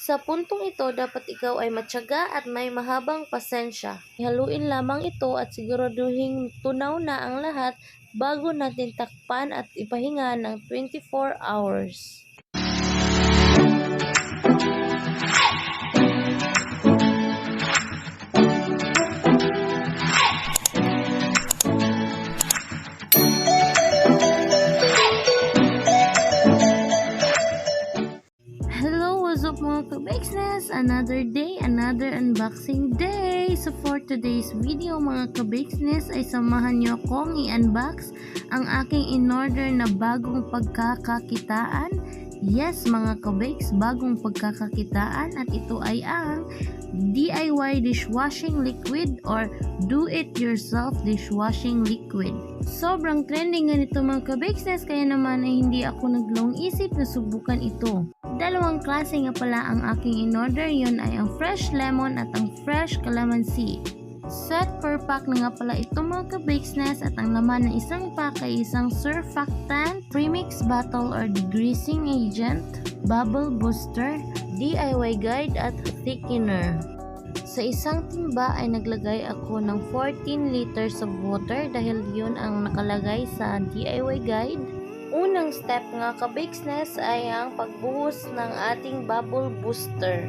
Sa puntong ito, dapat ikaw ay matyaga at may mahabang pasensya. Haluin lamang ito at siguraduhin tunaw na ang lahat bago natin takpan at ipahinga ng 24 hours. What's up mga kabakesness? Another day, another unboxing day! So for today's video mga kabakesness ay samahan niyo akong i-unbox ang aking in-order na bagong pagkakakitaan. Yes mga kabakes, bagong pagkakakitaan at ito ay ang DIY dishwashing liquid or do-it-yourself dishwashing liquid. Sobrang trending ganito mga kabakesnes kaya naman ay hindi ako naglong isip na subukan ito. Dalawang klase nga pala ang aking in-order, yon ay ang fresh lemon at ang fresh calamansi. Set per pack na nga pala ito mga kabakesnes at ang laman ng isang pack ay isang surfactant, premix bottle or degreasing agent, bubble booster, DIY guide at thickener. Sa isang timba ay naglagay ako ng 14 liters of water dahil yun ang nakalagay sa DIY guide. Unang step nga kabakesnes ay ang pagbuhos ng ating bubble booster.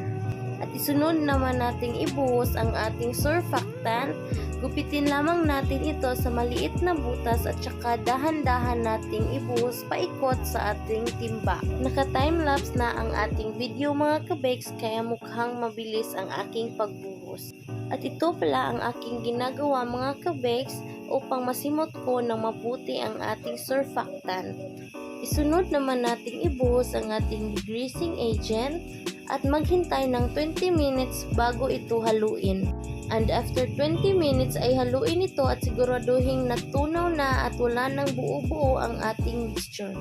At isunod naman nating ibuhos ang ating surfactant. Gupitin lamang natin ito sa maliit na butas at saka dahan-dahan nating ibuhos paikot sa ating timba. Naka-timelapse na ang ating video mga kabakes kaya mukhang mabilis ang aking pagbuhos. At ito pala ang aking ginagawa mga kabakes upang masimot ko ng mabuti ang ating surfactant. Isunod naman nating ibuhos ang ating degreasing agent at maghintay ng 20 minutes bago ito haluin. And after 20 minutes ay haluin ito at siguraduhin natunaw na at wala nang buo-buo ang ating mixture.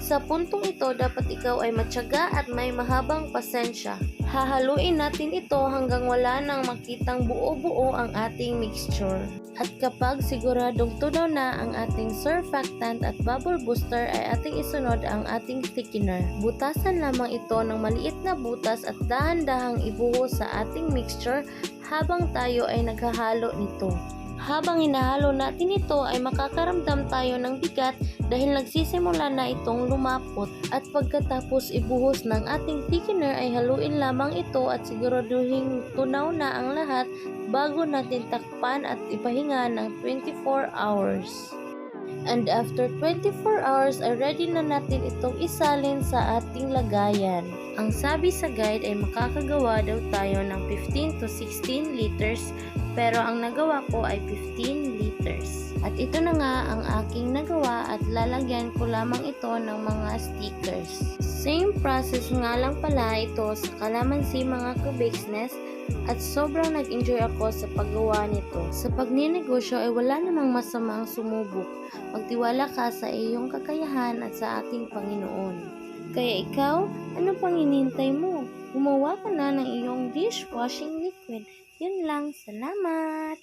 Sa puntong ito, dapat ikaw ay matyaga at may mahabang pasensya. Hahaluin natin ito hanggang wala nang makitang buo-buo ang ating mixture. At kapag siguradong tunaw na ang ating surfactant at bubble booster ay ating isunod ang ating thickener. Butasan lamang ito ng maliit na butas at dahan-dahang ibuhos sa ating mixture habang tayo ay naghahalo nito. Habang hinahalo natin ito ay makakaramdam tayo ng bigat dahil nagsisimula na itong lumapot at pagkatapos ibuhos ng ating thickener ay haluin lamang ito at siguraduhin tunaw na ang lahat bago natin takpan at ipahinga ng 24 hours. And after 24 hours ay ready na natin itong isalin sa ating lagayan. Ang sabi sa guide ay makakagawa daw tayo ng 15 to 16 liters pero ang nagawa ko ay 15 liters. At ito na nga ang aking nagawa at lalagyan ko lamang ito ng mga stickers. Same process nga lang pala ito sa kalamansi mga kabakesnes at sobrang nag-enjoy ako sa paggawa nito. Sa pagninegosyo ay wala namang masama ang sumubok. Magtiwala ka sa iyong kakayahan at sa ating Panginoon. Kaya ikaw, ano pang hinihintay mo? Gumawa ka na ng iyong dishwashing liquid. Yun lang. Salamat!